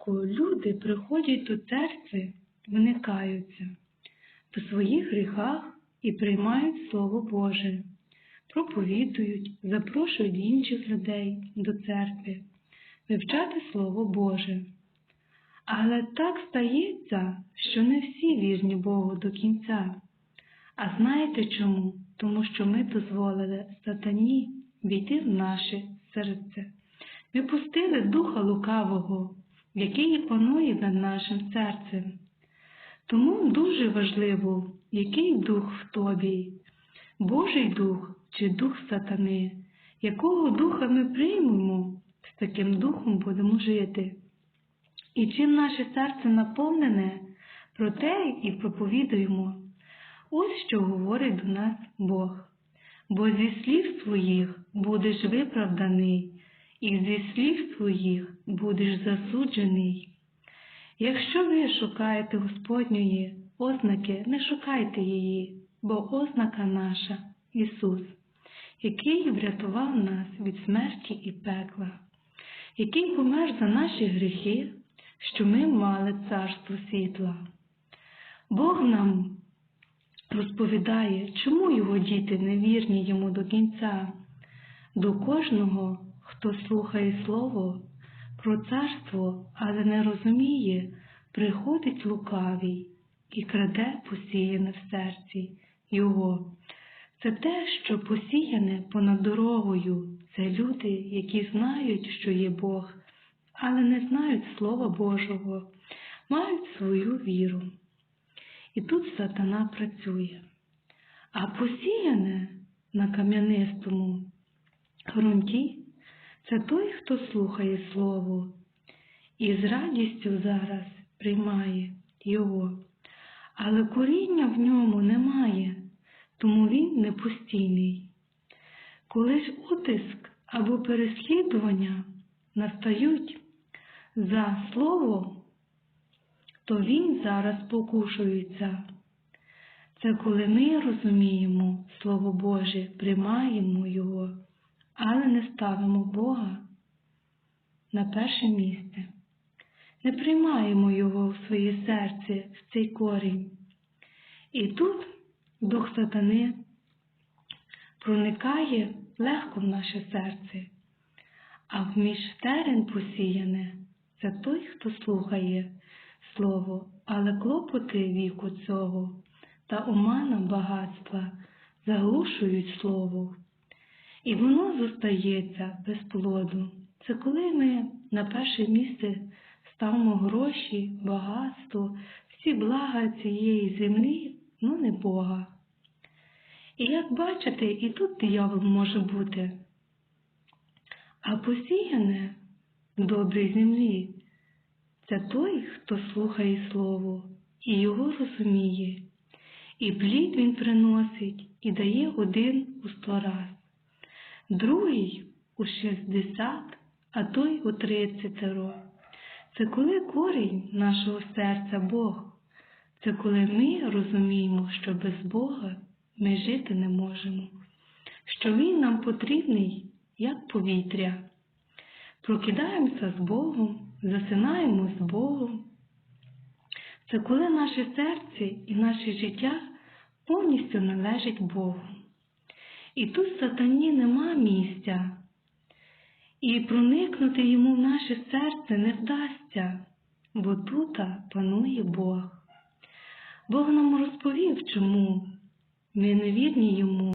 спочатку люди приходять до церкви, виникаються в своїх гріхах і приймають Слово Боже, проповідують, запрошують інших людей до церкви, вивчати Слово Боже. Але так стається, що не всі вірні Богу до кінця. А знаєте чому? Тому що ми дозволили сатані війти в наше серце. Ми пустили духа лукавого, який панує над нашим серцем. Тому дуже важливо, який дух в тобі, Божий дух чи дух сатани, якого духа ми приймемо, з таким духом будемо жити. І чим наше серце наповнене, про те і проповідуємо. Ось що говорить до нас Бог. Бо зі слів своїх будеш виправданий, і зі слів своїх будеш засуджений. Якщо ви шукаєте Господньої ознаки, не шукайте її, бо ознака наша Ісус, який врятував нас від смерті і пекла, який помер за наші гріхи, що ми мали царство світла. Бог нам розповідає, чому його діти невірні йому до кінця. До кожного, хто слухає Слово про царство, але не розуміє, приходить лукавий і краде посіяне в серці Його. Це те, що посіяне понад дорогою. Це люди, які знають, що є Бог, але не знають Слова Божого, мають свою віру. І тут сатана працює. А посіяне на кам'янистому ґрунті це той, хто слухає Слово і з радістю зараз приймає його. Але коріння в ньому немає, тому він не постійний. Коли ж утиск або переслідування настають за слово, то він зараз покушується. Це коли ми розуміємо Слово Боже, приймаємо Його, але не ставимо Бога на перше місце. Не приймаємо Його в своє серце, в цей корінь. І тут Дух Сатани проникає легко в наше серце, а в терен посіяне це той, хто слухає Слово, але клопоти віку цього та омана багатства заглушують слово, і воно зостається без плоду. Це коли ми на перше місце ставимо гроші, багатство, всі блага цієї землі, ну не Бога. І як бачите, і тут диявол може бути, а посіяне в добрій землі це той, хто слухає Слово і його розуміє, і плід він приносить і дає один у сто раз, другий у шістдесят, а той у тридцятеро. Це коли корінь нашого серця Бог, це коли ми розуміємо, що без Бога ми жити не можемо, що Він нам потрібний, як повітря. Прокидаємося з Богом, засинаємо з Богом. Це коли наше серце і наше життя повністю належить Богу. І тут сатані нема місця, і проникнути йому в наше серце не вдасться, бо тут панує Бог. Бог нам розповів, чому ми невірні йому.